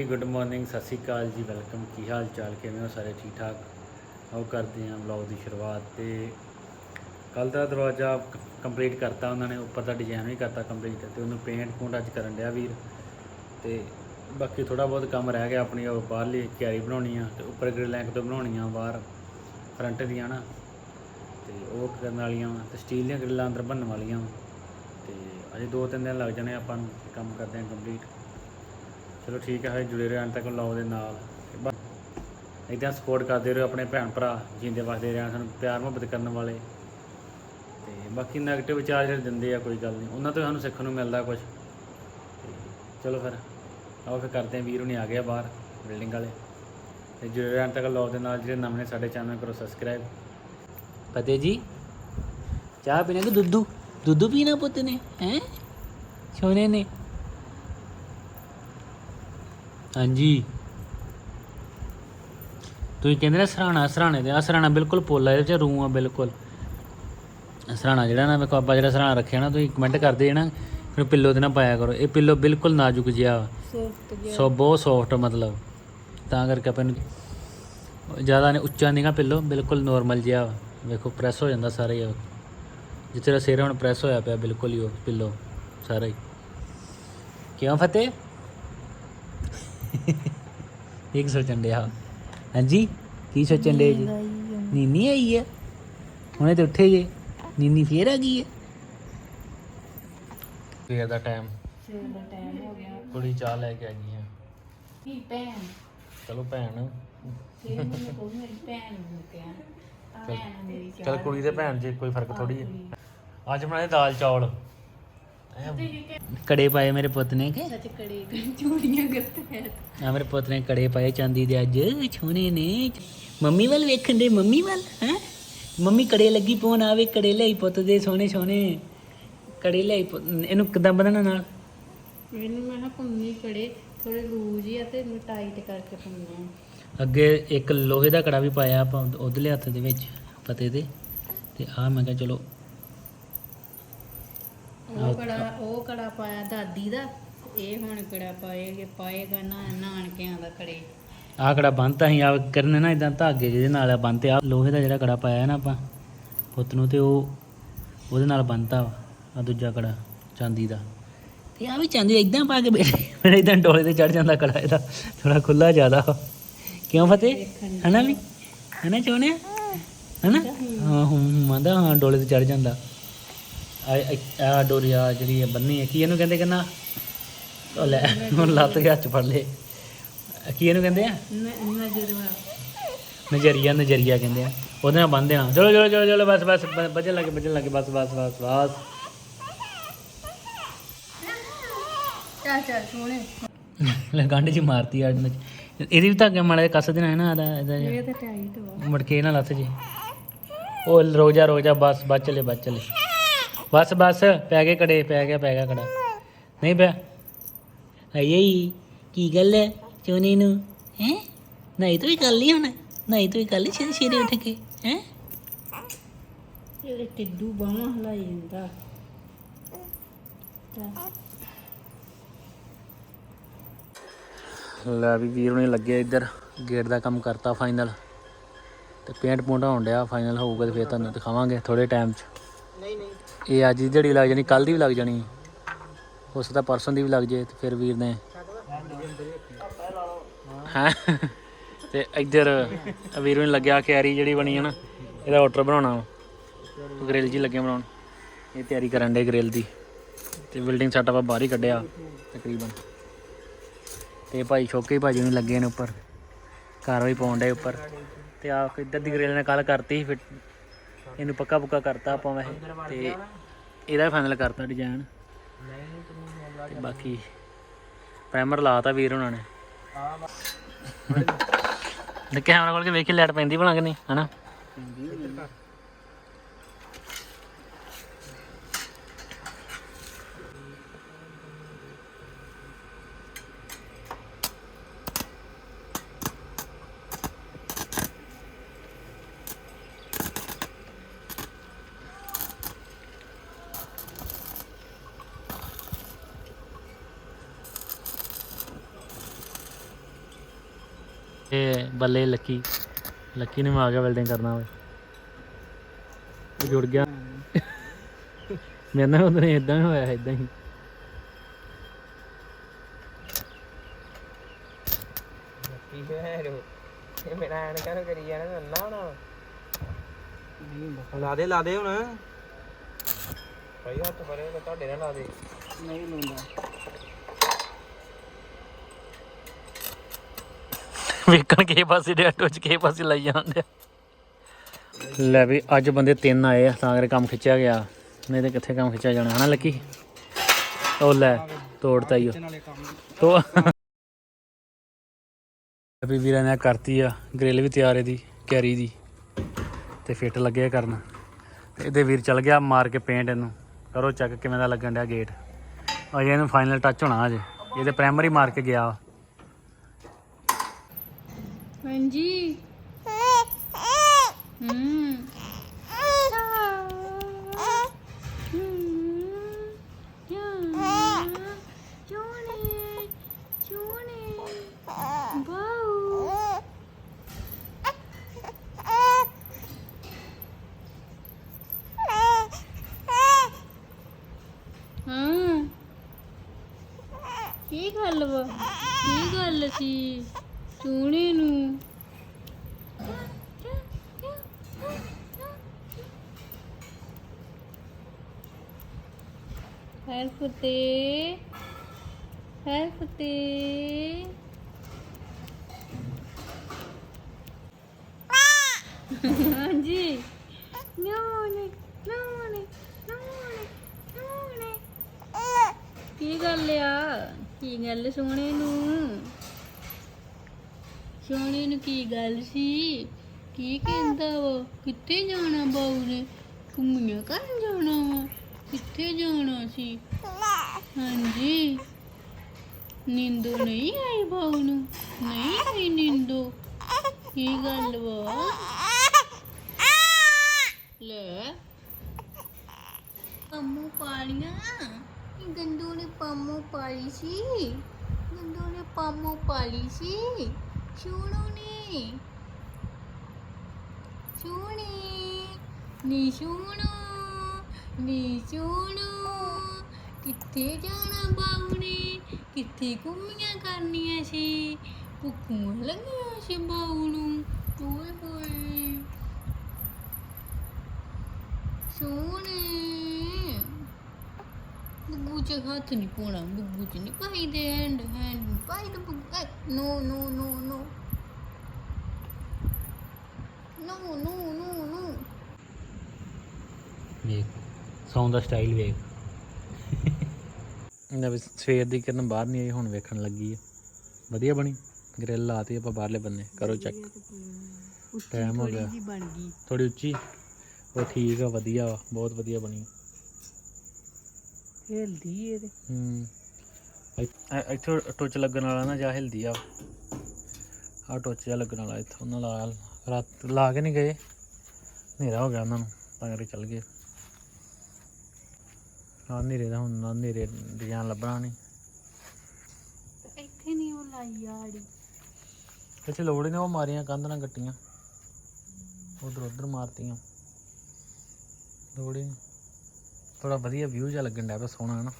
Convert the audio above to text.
ਜੀ good morning ਸਤਿ ਸ਼੍ਰੀ ਅਕਾਲ ਜੀ ਵੈਲਕਮ ਕੀ ਹਾਲ ਚਾਲ, ਕਿਵੇਂ ਹੋ ਸਾਰੇ, ਠੀਕ ਠਾਕ? ਆਓ ਕਰਦੇ ਹਾਂ ਵਲੌਗ ਦੀ ਸ਼ੁਰੂਆਤ ਤੇ ਕੱਲ ਦਾ ਦਰਵਾਜ਼ਾ ਕੰਪਲੀਟ ਕਰਤਾ ਉਹਨਾਂ ਨੇ, ਉੱਪਰ ਦਾ ਡਿਜ਼ਾਈਨ ਵੀ ਕਰਤਾ ਕੰਪਲੀਟ ਤੇ ਉਹਨੂੰ ਪੇਂਟ ਪੂੰਟ ਅੱਜ ਕਰਨ ਡਿਆ ਵੀਰ ਤੇ ਬਾਕੀ ਥੋੜਾ ਬਹੁਤ ਕੰਮ ਰਹਿ ਗਿਆ ਆਪਣੀ, ਉਹ ਬਾਹਰਲੀ ਕਿਆਰੀ ਬਣਾਉਣੀ ਆ ਤੇ ਉੱਪਰ ਗ੍ਰਿਲ ਲੈਂਕ ਤੋਂ ਬਣਾਉਣੀਆਂ ਬਾਹਰ ਫਰੰਟ ਦੀਆਂ ਨਾ ਤੇ ਉਹ ਕਰਨ ਵਾਲੀਆਂ ਵਾਂ ਤੇ ਸਟੀਲ ਦੀਆਂ ਗ੍ਰਿਲਾਂ ਅੰਦਰ ਬਣਨ ਵਾਲੀਆਂ ਵਾਂ ਤੇ ਅਜੇ ਦੋ ਤਿੰਨ ਦਿਨ ਲੱਗ ਜਾਣੇ ਆਪਾਂ ਨੂੰ, ਕੰਮ ਕਰਦੇ ਹਾਂ ਕੰਪਲੀਟ ਚਲੋ ਠੀਕ ਹੈ, ਹਜੇ ਜੁੜੇ ਰਹਿਣ ਤੱਕ ਲਾਓ ਦੇ ਨਾਲ। ਤੇ ਇਦਾਂ ਸਪੋਰਟ ਕਰਦੇ ਰਹੋ ਆਪਣੇ ਭੈਣ ਭਰਾ, ਜਿੰਦੇ ਵਸਦੇ ਰਹਿਣ ਸਾਨੂੰ ਪਿਆਰ ਮੁਹੱਬਤ ਕਰਨ ਵਾਲੇ। ਤੇ ਬਾਕੀ ਨੈਗੇਟਿਵ ਵਿਚਾਰ ਜਿਹੜੇ ਦਿੰਦੇ ਆ, ਕੋਈ ਗੱਲ ਨਹੀਂ। ਉਹਨਾਂ ਤੋਂ ਸਾਨੂੰ ਸਿੱਖਣ ਨੂੰ ਮਿਲਦਾ ਕੁਝ ਚਲੋ ਫਿਰ, ਆਓ ਫਿਰ ਕਰਦੇ ਹਾਂ, ਵੀਰ ਹੁਣੀ ਆ ਗਿਆ ਬਾਹਰ ਬਿਲਡਿੰਗ ਵਾਲੇ। ਤੇ ਜੁੜੇ ਰਹਿਣ ਤੱਕ ਲਾਓ ਦੇ ਨਾਲ ਜਿਹੜੇ ਨਵੇਂ ਨੇ ਸਾਡੇ ਚੈਨਲ ਕਰੋ ਸਬਸਕ੍ਰਾਈਬ ਫਤਿਹ ਜੀ। ਚਾਹ ਪੀਣਾ ਕਿ ਦੁੱਧੂ? ਦੁੱਧੂ ਪੀਣਾ ਪੁੱਤ ਨੇ, ਹੈ? ਸੋਨੇ ਨੇ। ਹਾਂਜੀ। ਤੁਸੀਂ ਕਹਿੰਦੇ ਨਾ ਸਰਾਣਾ ਸਰਾਣੇ ਦੇ। ਆ ਸਰਾਣਾ ਬਿਲਕੁਲ ਪੋਲਾ ਇਹਦੇ ਚ ਰੂ ਆ ਬਿਲਕੁਲ ਸਰਾਣਾ ਜਿਹੜਾ ਨਾ ਵੇਖੋ ਆਪਾਂ ਜਿਹੜਾ ਸਰਾਣਾ ਰੱਖਿਆ ਨਾ ਤੁਸੀਂ ਕਮੈਂਟ ਕਰਦੇ ਜੇ ਨਾ ਫਿਰ ਪਿੱਲੋ ਤੇ ਨਾ ਪਾਇਆ ਕਰੋ। ਇਹ ਪਿੱਲੋ ਬਿਲਕੁਲ ਨਾਜ਼ੁਕ ਜਿਹਾ ਵਾ। ਸੋ ਬਹੁਤ ਸੌਫਟ ਮਤਲਬ। ਤਾਂ ਕਰਕੇ ਆਪਾਂ ਨੂੰ ਜ਼ਿਆਦਾ ਨੇ ਉੱਚਾ ਨਹੀਂਗਾ ਪਿੱਲੋ ਬਿਲਕੁਲ ਨੋਰਮਲ ਜਿਹਾ। ਵੇਖੋ ਪ੍ਰੈਸ ਹੋ ਜਾਂਦਾ ਸਾਰਾ ਹੀ। ਜਿੱਥੇ ਦਾ ਸਿਰ ਹੁਣ ਪ੍ਰੈਸ ਹੋਇਆ ਪਿਆ ਬਿਲਕੁਲ ਹੀ ਉਹ ਪਿੱਲੋ ਸਾਰਾ ਹੀ। ਕਿਉਂ ਫਤਿਹ? ਇੱਕ ਸੋਚਣ ਡਿਆ? ਹਾਂਜੀ ਕੀ ਸੋਚਣ ਡੇ ਜੀ? ਨੀਨੀ ਆਈ ਹੈ ਹੁਣੇ ਤੇ ਉੱਠੇ ਜੇ। ਨੀਨੀ ਫੇਰ ਆ ਗਈ ਹੈ ਦਾ ਟਾਈਮ ਸਵੇਰ ਦਾ ਟਾਈਮ ਹੋ ਗਿਆ। ਕੁੜੀ ਚਾਹ ਲੈ ਕੇ ਆਈ ਹੈ ਕੀ ਭੈਣ? ਚਲੋ ਭੈਣ। ਤੇ ਮੈਨੂੰ ਕੋਈ ਮੇਰੀ ਭੈਣ ਨੂੰ ਕਿਹਾ ਆ ਭੈਣ ਮੇਰੀ ਚਲ ਕੁੜੀ ਤੇ ਭੈਣ 'ਚ ਕੋਈ ਫ਼ਰਕ ਥੋੜੀ ਹੈ ਅੱਜ ਬਣਾਏ ਦਾਲ ਚੌਲ। ਕੜੇ ਪਾਏ ਮੇਰੇ ਪੁੱਤ ਨੇ ਕਿ? ਸੱਚ ਕੜੇ ਚੂੜੀਆਂ ਕਰਤੇ ਆ ਮੇਰੇ ਪੁੱਤ ਨੇ ਕੜੇ ਪਾਏ ਚਾਂਦੀ ਦੇ ਅੱਜ ਛੋਨੇ ਨੇ। ਮੰਮੀ ਵੱਲ ਵੇਖਣ ਦੇ ਮੰਮੀ ਵੱਲ ਹੈ? ਮੰਮੀ ਕੜੇ ਲੱਗੀ ਪਾਉਣ ਆਵੇ ਕੜੇ ਲਈ ਪੁੱਤ ਦੇ ਸੋਹਣੇ ਸੋਹਣੇ। ਕੜੇ ਲਈ ਇਹਨੂੰ ਕਿਦਾਂ ਬੰਨਣਾ ਨਾਲ? ਮੈਨੂੰ ਮੈਂ ਨਾ ਕੁੰਨੀ ਕੜੇ ਥੋੜੇ ਲੂਜ ਹੀ ਆ ਤੇ ਮੈਂ ਟਾਈਟ ਕਰਕੇ ਪਾਉਂਦੇ ਆ ਅੱਗੇ ਇੱਕ ਲੋਹੇ ਦਾ ਕੜਾ ਵੀ ਪਾਇਆ ਆਪਾਂ ਉਧਰਲੇ ਹੱਥ ਦੇ ਵਿੱਚ ਪਤੇ ਦੇ ਤੇ ਆ ਮੈਂ ਕਿਹਾ ਚਲੋ ਉਹ ਕੜਾ ਉਹ ਕੜਾ ਪਾਇਆ ਦਾਦੀ ਦਾ ਇਹ ਹੁਣ ਕੜਾ ਪਾਏਗੇ ਪਾਏਗਾ ਨਾ ਨਾਨਕਿਆਂ ਦਾ ਕੜੇ। ਆਹ ਕੜਾ ਬੰਨਤਾ ਸੀ ਆ ਕਰਨੇ ਨਾ ਇਦਾਂ ਧਾਗੇ ਜਿਹਦੇ ਨਾਲ ਬੰਨਤੇ ਆ ਲੋਹੇ ਦਾ ਜਿਹੜਾ ਕੜਾ ਪਾਇਆ ਨਾ ਆਪਾਂ ਪੁੱਤ ਨੂੰ ਤੇ ਉਹ ਉਹਦੇ ਨਾਲ ਬੰਨਤਾ ਆ ਦੂਜਾ ਕੜਾ ਚਾਂਦੀ ਦਾ। ਤੇ ਆ ਵੀ ਚਾਂਦੀ ਇਦਾਂ ਪਾ ਕੇ ਬੈਠੇ ਮੇਰੇ ਇਦਾਂ ਡੋਲੇ ਤੇ ਚੜ ਜਾਂਦਾ ਕੜਾ ਇਹਦਾ ਥੋੜਾ ਖੁੱਲਾ ਜ਼ਿਆਦਾ। ਕਿਉਂ ਫਤਿਹ? ਹਨਾ ਵੀ? ਹਨਾ ਚੋਣਿਆ? ਹਨਾ? ਹਾਂ। ਹੂੰ ਮੰਦਾ ਹਾਂ ਡੋਲੇ ਤੇ ਚੜ ਜਾਂਦਾ। ਆ ਆ ਡੋਰੀ ਆ ਜਿਹੜੀ ਬੰਨੀ ਹੈ ਕੀ ਇਹਨੂੰ ਕਹਿੰਦੇ ਕਹਿੰਦਾ? ਉਹ ਲੈ ਹੁਣ ਲੱਤ ਹੱਥ 'ਚ ਫੜ ਲੇ ਕੀ ਇਹਨੂੰ ਕਹਿੰਦੇ ਆ? ਨਜ਼ਰੀਆ। ਨਜ਼ਰੀਆ ਕਹਿੰਦੇ ਆ। ਉਹਦੇ ਨਾਲ ਬੰਨ੍ਹਦੇ ਆ। ਚਲੋ ਚਲੋ ਚਲੋ ਚਲੋ ਬਸ ਬਸ ਵੱਜਣ ਲੱਗੇ ਵੱਜਣ ਲੱਗੇ ਬਸ ਬਸ ਬਸ ਬਸ। ਚਾ ਚਾ ਸੋਹਣੇ। ਲੈ ਗੰਢ ਜੀ ਮਾਰਤੀ ਆੜ ਨੇ ਇਹਦੀ ਵੀ ਧਾਗੇ ਮਾੜੇ ਜਿਹੇ ਕੱਸ ਦੇਣਾ ਹੈ ਨਾ ਇਹਦਾ ਇਹਦਾ। ਇਹ ਤਾਂ ਟਾਈਟ ਵਾ। ਮੁੜ ਕੇ ਇਹ ਨਾ ਲੱਥ ਜੀ। ਉਹ ਰੋਜਾ ਰੋਜਾ ਬਸ ਬਸ ਚਲੇ ਬਸ ਚਲੇ। ਬਸ ਬਸ ਪੈ ਗਏ ਕੜੇ ਪੈ ਗਿਆ ਪੈ ਗਿਆ ਕੜਾ। ਨਹੀਂ ਪਿਆ। ਆਈ ਕੀ ਗੱਲ ਹੈ ਚੋਨੀ ਨੂੰ? ਹੈ? ਨਹੀਂ ਤੂੰ ਹੀ ਕਰ ਲਈ ਹੁਣ। ਨਹੀਂ ਤੂੰ ਹੀ ਕਰ ਲਈ ਛੇਤੀ ਛੇਤੀ ਉੱਠ ਕੇ। ਹੈ? ਇਹ ਟਿੱਡੂ ਬਾਹਾਂ ਹਲਾਈ ਜਾਂਦਾ। ਲੈ ਵੀ ਵੀਰ ਨੇ ਲੱਗੇ ਇੱਧਰ ਗੇਟ ਦਾ ਕੰਮ ਕਰਤਾ ਫਾਈਨਲ ਤੇ ਪੇਂਟ ਪੂੰਟ ਹੋਣ ਡਿਆ ਫਾਈਨਲ ਹੋਊਗਾ ਤੇ ਫਿਰ ਤੁਹਾਨੂੰ ਦਿਖਾਵਾਂਗੇ ਥੋੜੇ ਟਾਈਮ 'ਚ। ਨਹੀਂ ਨਹੀਂ। ਇਹ ਅੱਜ ਦੀ ਦਿਹਾੜੀ ਲੱਗ ਜਾਣੀ ਕੱਲ ਦੀ ਵੀ ਲੱਗ ਜਾਣੀ। ਹੋ ਸਕਦਾ ਪਰਸੋਂ ਦੀ ਵੀ ਲੱਗ ਜੇ ਤੇ ਫਿਰ ਵੀਰ ਨੇ। ਹਾਂ? ਤੇ ਇੱਧਰ ਵੀਰ ਨੂੰ ਲੱਗਿਆ ਕਿਆਰੀ ਜਿਹੜੀ ਬਣੀ ਹੈ ਨਾ, ਇਹਦਾ ਆਰਡਰ ਬਣਾਉਣਾ ਗ੍ਰਿਲ ਜੀ ਲੱਗੇ ਬਣਾਉਣ। ਇਹ ਤਿਆਰੀ ਕਰਨ ਦੇ ਗ੍ਰਿਲ ਦੀ। ਤੇ ਬਿਲਡਿੰਗ ਸੈਟ ਆਪਾਂ ਬਾਹਰ ਹੀ ਕੱਢਿਆ, ਤਕਰੀਬਨ। ਤੇ ਭਾਈ ਛੋਕੇ ਭਾਜੀ ਨੂੰ ਲੱਗੇ ਨੇ ਉੱਪਰ। ਕਾਰਵਾਈ ਪਾਉਣ ਦੇ ਉੱਪਰ। ਤੇ ਆ ਇੱਧਰ ਦੀ ਗ੍ਰਿਲ ਨੇ ਕੱਲ ਕਰਤੀ ਫਿਰ ਇਹਨੂੰ ਪੱਕਾ ਪੁੱਕਾ ਕਰਤਾ ਆਪਾਂ ਵੈਸੇ। ਤੇ ਇਹਦਾ ਫਾਈਨਲ ਕਰਤਾ ਡਿਜ਼ਾਈਨ ਤੇ ਬਾਕੀ ਪ੍ਰਾਈਮਰ ਲਾਤਾ ਵੀਰ ਉਹਨਾਂ ਨੇ। ਤੇ ਕੈਮਰਾ ਖੋਲ ਕੇ ਵੇਖੀ ਲਾਈਟ ਪੈਂਦੀ ਬਣਾ ਕੇ ਨਹੀਂ ਹਨਾ? ਬੱਲੇ ਲੱਕੀ। ਲੱਕੀ ਨੇ ਆ ਗਿਆ ਵੈਲਡਿੰਗ ਕਰਨਾ ਓਏ ਉਹ ਜੁੜ ਗਿਆ। ਮੇਰੇ ਨਾਲ ਉਹਨੇ ਇਦਾਂ ਹੀ ਹੋਇਆ ਇਦਾਂ ਹੀ। ਕੀ ਹੈ ਰੋ ਇਹ ਮੇਰਾ ਐਨ ਕਰ ਕਰੀ ਜਾਣਾ ਨਾ ਨਾ ਲਾ ਦੇ ਲਾ ਦੇ ਹੁਣ। ਭਾਈ ਹੱਥ ਪਰੇ ਤੇ ਤੁਹਾਡੇ ਨਾਲ ਲਾ ਦੇ। ਨਹੀਂ ਲਾਉਂਦਾ ਵੇਖਣ ਕੇ ਪਾਸੇ ਦੇ ਆਟੋ ਚ ਕੇ ਪਾਸੇ ਲਾਈ ਜਾਂਦੇ ਲੈ ਵੀ ਅੱਜ ਬੰਦੇ ਤਿੰਨ ਆਏ ਆ, ਤਾਂ ਕਰਕੇ ਕੰਮ ਖਿੱਚਿਆ ਗਿਆ। ਨਹੀਂ ਤੇ ਕਿੱਥੇ ਕੰਮ ਖਿੱਚਿਆ ਜਾਣਾ, ਹਨਾ ਲੱਕੀ? ਉਹ ਲੈ, ਤੋੜਤਾ ਹੀ ਤੋ ਵੀ ਵੀਰਾਂ ਨੇ ਕਰਤੀ ਆ, ਗ੍ਰਿਲ ਵੀ ਤਿਆਰ ਦੀ ਕੈਰੀ ਦੀ। ਤੇ ਫਿੱਟ ਲੱਗਿਆ ਕਰਨ। ਇਹਦੇ ਵੀਰ ਚੱਲ ਗਿਆ ਮਾਰ ਕੇ ਪੇਂਟ ਇਹਨੂੰ। ਕਰੋ ਚੈੱਕ ਕਿਵੇਂ ਦਾ ਲੱਗਣ ਡਿਆ ਗੇਟ। ਅਜੇ ਇਹਨੂੰ ਫਾਈਨਲ ਟੱਚ ਹੋਣਾ ਅਜੇ ਇਹਦੇ ਪ੍ਰਾਇਮਰੀ ਮਾਰ ਕੇ ਗਿਆ ਹਾਂਜੀ ਹੂੰ ਚੋਣੇ ਚੋਣੇ ਬਾਉ ਹਾਂ ਕੀ ਗੱਲ ਵਾ ਕੀ ਗੱਲ ਸੀ ਚੂਣੇ ਨੂੰ। ਹੈਲਪ ਤੇ ਹੈਲਪ ਤੇ। ਹਾਂਜੀ। ਨੋਨੇ ਨੋਨੇ ਨੋਨੇ ਨੋਨੇ ਕੀ ਗੱਲ ਆ? ਕੀ ਗੱਲ ਸੋਹਣੇ ਨੂੰ? ਸੋਹਣੇ ਨੂੰ ਕੀ ਗੱਲ ਸੀ? ਕੀ ਕਹਿੰਦਾ ਵਾ? ਕਿੱਥੇ ਜਾਣਾ ਬਾਊ ਨੇ? ਘੁੰਮੀਆਂ ਕਰਨ ਜਾਣਾ ਵਾ? ਕਿੱਥੇ ਜਾਣਾ ਸੀ? ਹਾਂਜੀ। ਨੀਂਦੋ ਨਹੀਂ ਆਈ ਬਾਊ ਨੂੰ? ਨਹੀਂ ਆਈ ਨੀਂਦੋ? ਕੀ ਗੱਲ ਵਾ? ਲੈ। ਪੰਮੂ ਪਾਲੀਆਂ? ਗੰਦੂ ਨੇ ਪੰਮੂ ਪਾਲੀ ਸੀ? ਗੰਦੂ ਨੇ ਪੰਮੂ ਪਾਲੀ ਸੀ? ਸ਼ੂਣੂ ਨੇ ਸ਼ੂਣੀ ਨੀ ਸ਼ੂਣੂ ਨੀ ਸ਼ੂਣੂ ਕਿੱਥੇ ਜਾਣਾ ਬਾਬੂ ਨੇ ਕਿੱਥੇ ਘੁੰਮੀਆਂ ਕਰਨੀਆਂ ਸੀ ਭੁੱਖੂਆਂ ਲੱਗੀਆਂ ਸੀ ਬਾਬੂ ਨੂੰ ਓਏ ਹੋਏ ਸੋਹਣੇ ਬੁੱਗੂ ਚ ਹੱਥ ਨਹੀਂ ਪਾਉਣਾ ਬੁੱਗੂ ਚ ਨਹੀਂ ਪਾਈ ਦੇ ਹੈਂਡ ਹੈਂਡ ਪਾਈ ਦੇ ਬੁੱਗੂ ਨੋ ਨੋ ਨੋ ਨੋ। ਨੋ ਨੋ ਨੋ ਨੋ। ਵੇਖ ਸੌਣ ਦਾ ਸਟਾਈਲ ਵੇਖ। ਇਹਨਾਂ ਵਿੱਚ ਸਵੇਰ ਦੀ ਕਿਰਨ ਬਾਹਰ ਨਹੀਂ ਆਈ ਹੁਣ ਵੇਖਣ ਲੱਗੀ ਆ। ਵਧੀਆ ਬਣੀ ਗ੍ਰਿਲ ਲਾਤੀ ਆਪਾਂ ਬਾਹਰਲੇ ਬੰਨੇ ਕਰੋ ਚੈੱਕ ਟਾਈਮ ਹੋ ਗਿਆ। ਬਣ ਗਈ। ਥੋੜੀ ਉੱਚੀ। ਉਹ ਠੀਕ ਆ ਵਧੀਆ ਵਾ ਬਹੁਤ ਵਧੀਆ ਬਣੀ। ਹਿਲਦੀ ਇਹਦੇ ਹੂੰ। ਇ- ਇੱਥੇ ਟੋਚ ਲੱਗਣ ਵਾਲਾ ਨਾ ਜਾਂ ਹਿਲਦੀ ਆ। ਆ ਟੋਚ ਜਿਹਾ ਲੱਗਣ ਵਾਲਾ ਇੱਥੋਂ ਉਹਨਾਂ ਲਾ ਰਾਤ ਲਾ ਕੇ ਨਹੀਂ ਗਏ। ਹਨੇਰਾ ਹੋ ਗਿਆ ਉਹਨਾਂ ਨੂੰ ਤਾਂ ਕਰਕੇ ਚੱਲ ਗਏ। ਆ ਹਨੇਰੇ ਦਾ ਹੁਣ ਨਾ ਹਨੇਰੇ ਡਿਜ਼ਾਈਨ ਲੱਭਣਾ ਨਹੀਂ ਇੱਥੇ ਨਹੀਂ ਉਹ ਲਾਈ ਆੜੀ। ਇੱਥੇ ਲੋੜ ਹੀ ਨਹੀਂ ਉਹ ਮਾਰੀਆਂ ਕੰਧ ਨਾਲ ਗੱਟੀਆਂ। ਉਧਰ ਉਧਰ ਮਾਰਤੀਆਂ। ਲੋੜ ਹੀ ਨਹੀਂ ਥੋੜਾ ਵਧੀਆ ਵਿਊ ਜਿਹਾ ਲੱਗਣ ਡਿਆ ਪਿਆ ਸੋਹਣਾ ਹੈ ਨਾ?